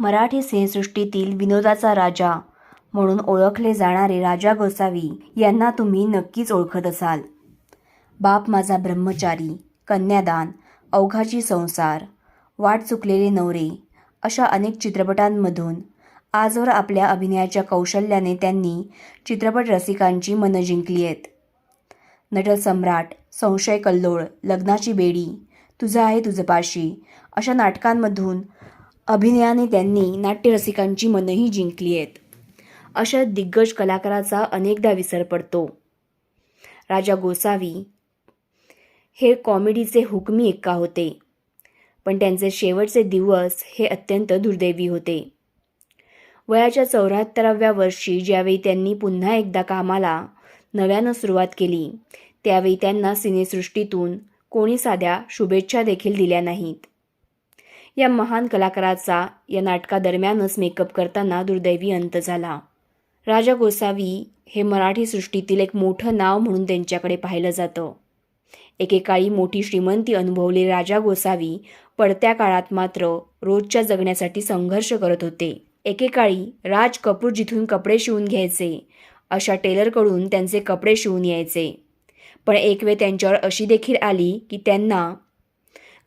मराठी सिनेसृष्टीतील विनोदाचा राजा म्हणून ओळखले जाणारे राजा गोसावी यांना तुम्ही नक्कीच ओळखत असाल. बाप माझा ब्रह्मचारी कन्यादान अवघाची संसार वाट चुकलेले नवरे अशा अनेक चित्रपटांमधून आजवर आपल्या अभिनयाच्या कौशल्याने त्यांनी चित्रपट रसिकांची मनं जिंकली आहेत. नटसम्राट संशय कल्लोळ लग्नाची बेडी तुझं आहे तुझं पाशी अशा नाटकांमधून अभिनयाने त्यांनी नाट्यरसिकांची मनंही जिंकली आहेत. अशा दिग्गज कलाकाराचा अनेकदा विसर पडतो. राजा गोसावी हे कॉमेडीचे हुकमी एक्का होते. पण त्यांचे शेवटचे दिवस हे अत्यंत दुर्दैवी होते. वयाच्या चौऱ्याहत्तराव्या वर्षी ज्यावेळी त्यांनी पुन्हा एकदा कामाला नव्यानं सुरुवात केली त्यावेळी त्यांना सिनेसृष्टीतून कोणी साध्या शुभेच्छा देखील दिल्या नाहीत. या महान कलाकाराचा या नाटकादरम्यानच मेकअप करताना दुर्दैवी अंत झाला. राजा गोसावी हे मराठी सृष्टीतील एक मोठं नाव म्हणून त्यांच्याकडे पाहिलं जातं. एकेकाळी मोठी श्रीमंती अनुभवलेले राजा गोसावी पडत्या काळात मात्र रोजच्या जगण्यासाठी संघर्ष करत होते. एकेकाळी राज कपूर जिथून कपडे शिवून घ्यायचे अशा टेलरकडून त्यांचे कपडे शिवून यायचे. पण एक वेळ त्यांच्यावर अशी देखील आली की त्यांना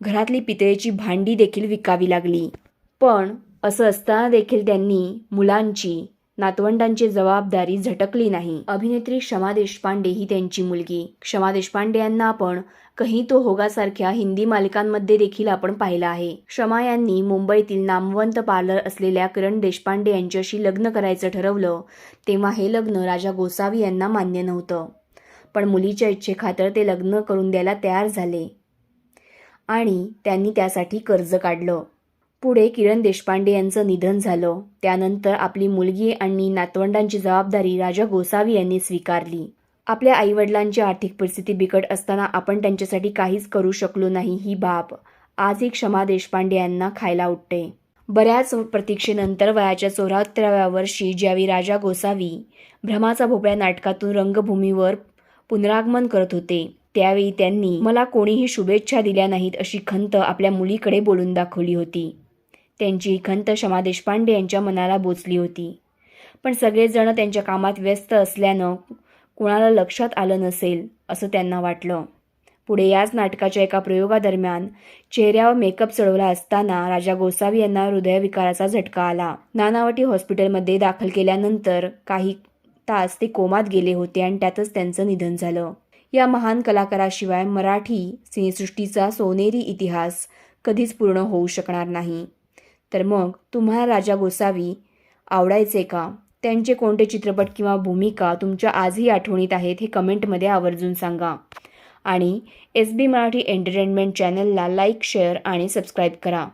घरातली पितळेची भांडी देखील विकावी लागली. पण असं असताना देखील त्यांनी मुलांची नातवंडांची जबाबदारी झटकली नाही. अभिनेत्री क्षमा देशपांडे ही त्यांची मुलगी. क्षमा देशपांडे यांना आपण कही तो होगासारख्या हिंदी मालिकांमध्ये देखील आपण पाहिलं आहे. क्षमा यांनी मुंबईतील नामवंत पार्लर असलेल्या किरण देशपांडे यांच्याशी लग्न करायचं ठरवलं तेव्हा हे लग्न राजा गोसावी यांना मान्य नव्हतं. पण मुलीच्या इच्छेखातर ते लग्न करून द्यायला तयार झाले. आणि त्यांनी त्यासाठी कर्ज काढलं. पुढे किरण देशपांडे यांचं निधन झालं. त्यानंतर आपली मुलगी आणि नातवंडांची जबाबदारी राजा गोसावी यांनी स्वीकारली. आपल्या आईवडिलांची आर्थिक परिस्थिती बिकट असताना आपण त्यांच्यासाठी काहीच करू शकलो नाही ही बाब. आजही क्षमा देशपांडे यांना खायला उठते. बऱ्याच प्रतीक्षेनंतर वयाच्या चौऱ्याहत्तराव्या वर्षी ज्यावेळी राजा गोसावी भ्रमाचा भोपळ्या नाटकातून रंगभूमीवर पुनरागमन करत होते त्यावेळी त्यांनी मला कोणीही शुभेच्छा दिल्या नाहीत अशी खंत आपल्या मुलीकडे बोलून दाखवली होती. त्यांची ही खंत क्षमा देशपांडे यांच्या मनाला बोचली होती. पण सगळेजण त्यांच्या कामात व्यस्त असल्यानं कुणाला लक्षात आलं नसेल असं त्यांना वाटलं. पुढे याच नाटकाच्या एका प्रयोगादरम्यान चेहऱ्यावर मेकअप चढवला असताना राजा गोसावी यांना हृदयविकाराचा झटका आला. नानावटी हॉस्पिटलमध्ये दाखल केल्यानंतर काही तास ते कोमात गेले होते आणि त्यातच त्यांचं निधन झालं. या महान कलाकाराशिवाय मराठी सिनेसृष्टीचा सोनेरी इतिहास कधीच पूर्ण होऊ शकणार नाही. तर मग तुम्हाला राजा गोसावी आवडायचे का? त्यांचे कोणते चित्रपट किंवा भूमिका तुमच्या आजही आठवणीत आहेत हे कमेंटमध्ये आवर्जून सांगा. आणि एस बी मराठी एंटरटेनमेंट चॅनलला लाईक शेअर आणि सबस्क्राईब करा.